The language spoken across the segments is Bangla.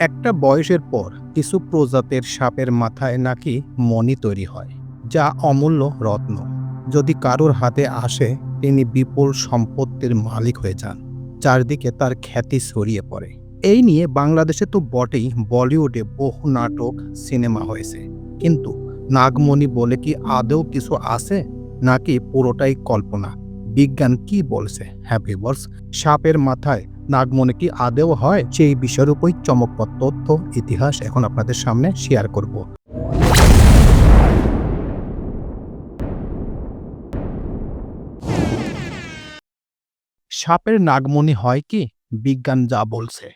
একটা বয়সের পর কিছু প্রজাতের সাপের মাথায় নাকি মণি তৈরি হয়, যা অমূল্য রত্ন। যদি কারোর হাতে আসে, তিনি বিপুল সম্পত্তির মালিক হয়ে যান, চারদিকে তার খ্যাতি ছড়িয়ে পড়ে। এই নিয়ে বাংলাদেশে তো বটেই বলিউডে বহু নাটক, সিনেমা হয়েছে। কিন্তু নাগমণি বলে কি আদৌ কিছু আছে? নাকি পুরোটাই কল্পনা? বিজ্ঞান কি বলছে? হ্যাপি বলস সাপের মাথায় নাগমণি কি আদেও হয় সেই বিষয়ের উপরই চমকপ্রদ তথ্য, ইতিহাস এখন আপনাদের সামনে শেয়ার করব। সাপের নাগমণি হয় কি? বিজ্ঞান যা বলছে।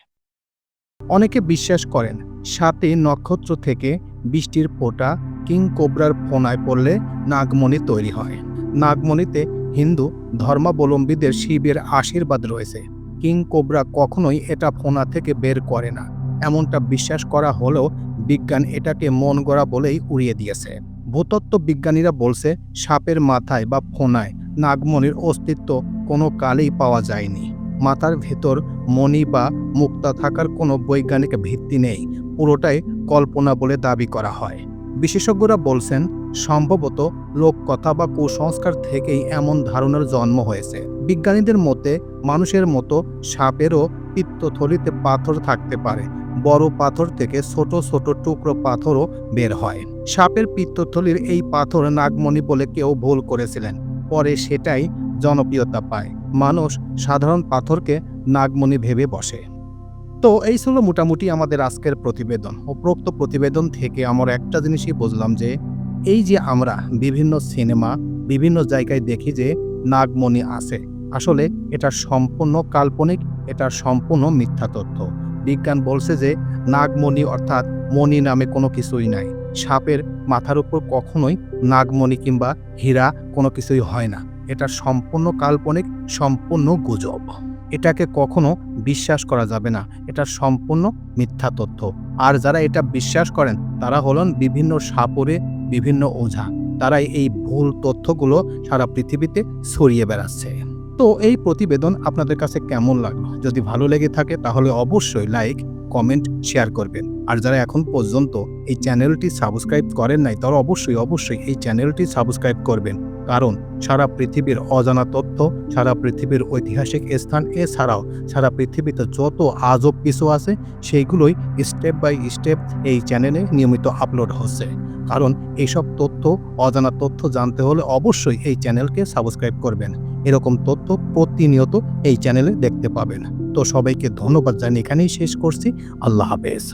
অনেকে বিশ্বাস করেন, সাথে নক্ষত্র থেকে বৃষ্টির ফোঁটা কিং কোবরার ফোনায় পড়লে নাগমণি তৈরি হয়। নাগমণিতে হিন্দু ধর্মাবলম্বীদের শিবের আশীর্বাদ রয়েছে। কিং কোবরা কখনোই এটা ফোনা থেকে বের করে না। এমনটা বিশ্বাস করা হলেও বিজ্ঞান এটাকে মন গড়া বলেই উড়িয়ে দিয়েছে। ভূতত্ত্ব বিজ্ঞানীরা বলছে, সাপের মাথায় বা ফোনায় নাগমণির অস্তিত্ব কোনো কালেই পাওয়া যায়নি। মাথার ভেতর মণি বা মুক্তা থাকার কোনো বৈজ্ঞানিক ভিত্তি নেই। পুরোটাই কল্পনা বলে দাবি করা হয়। বিশেষজ্ঞরা বলছেন, সম্ভবত লোককথা বা কুসংস্কার থেকেই এমন ধারণার জন্ম হয়েছে। বিজ্ঞানীদের মতে, মানুষের মতো সাপেরও পিত্তথলিতে পাথর থাকতে পারে। বড় পাথর থেকে ছোট ছোট টুকরো পাথরও বের হয়। সাপের পিত্তথলির এই পাথর নাগমণি বলে কেউ ভুল করেছিলেন। পরে সেটাই জনপ্রিয়তা পায়। মানুষ সাধারণ পাথরকে নাগমণি ভেবে বসে। তো এই ছিল মোটামুটি আমাদের আজকের প্রতিবেদন। উপরোক্ত প্রতিবেদন থেকে আমার একটা জিনিসই বুঝলাম যে, এই যে আমরা বিভিন্ন সিনেমা, বিভিন্ন জায়গায় দেখি যে নাগমণি আছে আসলে এটা সম্পূর্ণ কাল্পনিক এটা সম্পূর্ণ মিথ্যা তথ্য। বিজ্ঞান বলছে যে নাগমণি অর্থাৎ মণি নামে কোনো কিছুই নাই। সাপের মাথার উপর কখনোই নাগমণি কিংবা হীরা কোনো কিছুই হয় না। এটা সম্পূর্ণ কাল্পনিক, সম্পূর্ণ গুজব। এটাকে কখনো বিশ্বাস করা যাবে না। এটা সম্পূর্ণ মিথ্যা তথ্য। আর যারা এটা বিশ্বাস করেন, তারা হলেন বিভিন্ন সাপরে বিভিন্ন ওঝা। তারাই এই ভুল তথ্যগুলো সারা পৃথিবীতে ছড়িয়ে বেড়াচ্ছে। তো এই প্রতিবেদন আপনাদের কাছে কেমন লাগল? যদি ভালো লেগে থাকে, তাহলে অবশ্যই লাইক কমেন্ট শেয়ার করবেন। আর যারা এখন পর্যন্ত এই চ্যানেলটি সাবস্ক্রাইব করেন নাই, তারা অবশ্যই অবশ্যই এই চ্যানেলটি সাবস্ক্রাইব করবেন। কারণ সারা পৃথিবীর অজানা তথ্য, সারা পৃথিবীর ঐতিহাসিক স্থান, এছাড়াও সারা পৃথিবীতে যত আজব কিছু আছে, সেইগুলোই স্টেপ বাই স্টেপ এই চ্যানেলে নিয়মিত আপলোড হচ্ছে। কারণ এইসব তথ্য, অজানা তথ্য জানতে হলে অবশ্যই এই চ্যানেলকে সাবস্ক্রাইব করবেন। এরকম তথ্য প্রতিনিয়ত এই চ্যানেলে দেখতে পাবেন। তো সবাইকে ধন্যবাদ জানিয়ে এখানেই শেষ করছি। আল্লাহ হাফেজ।